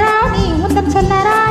ಚಲ್ಲರ ನೀ ಮುಂದಂ ಚಲ್ಲರಾ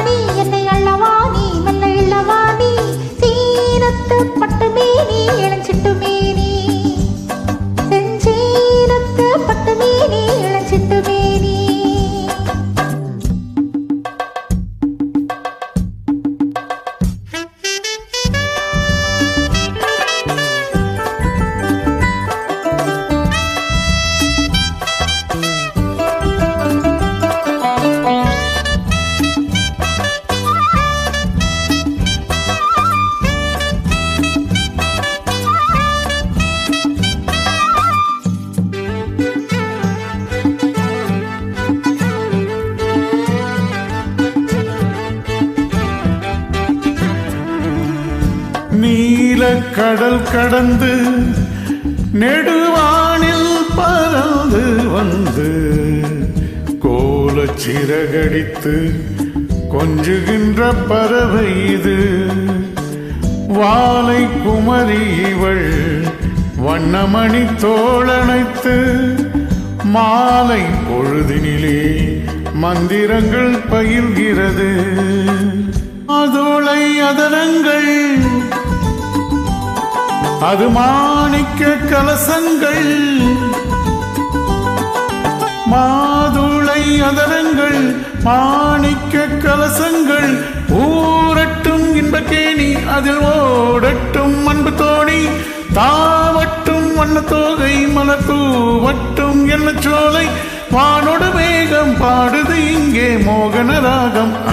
கடல் கடந்து நெடுவானில் பறந்து வந்து கோலச் சிறகடித்து கொஞ்சுகின்ற பறவை இது. வாலை குமரி இவள் வண்ணமணி தோழனைத்து மாலை பொழுதினிலே மந்திரங்கள் பயில்கிறது. அதோளை அதரங்கள் அது மாணிக்க கலசங்கள் மாதுளை அதரங்கள் மாணிக்க கலசங்கள். ஊரட்டும் இன்பக்கேணி அதில் ஓடட்டும் அன்பு தோணி. தாவட்டும் வண்ண தோகை மலத்தூவட்டும் என்ன சோலை. வானோடு வேகம் பாடுது இங்கே மோகன ராகம்.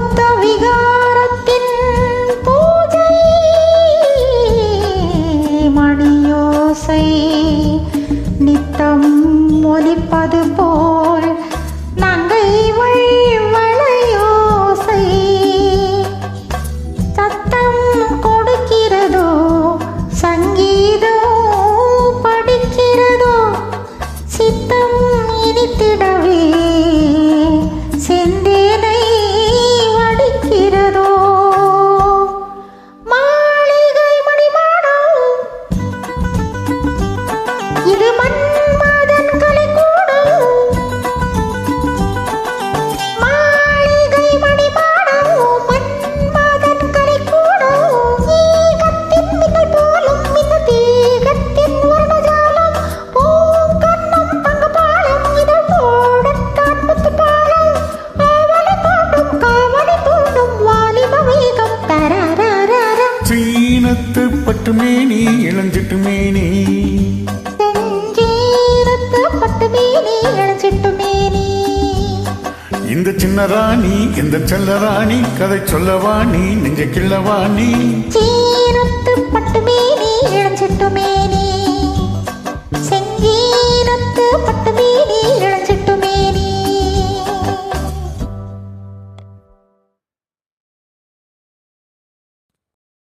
மூத்த விகாரத்தின் பூஜை. மணியோசை நித்தம் ஒலிப்பது போ என்ன ராணி? எந்த செல்ல ராணி? கதை சொல்லவா நீ நெஞ்ச கிள்ளவா நீ சீரத்து பட்டு மேனி பட்டு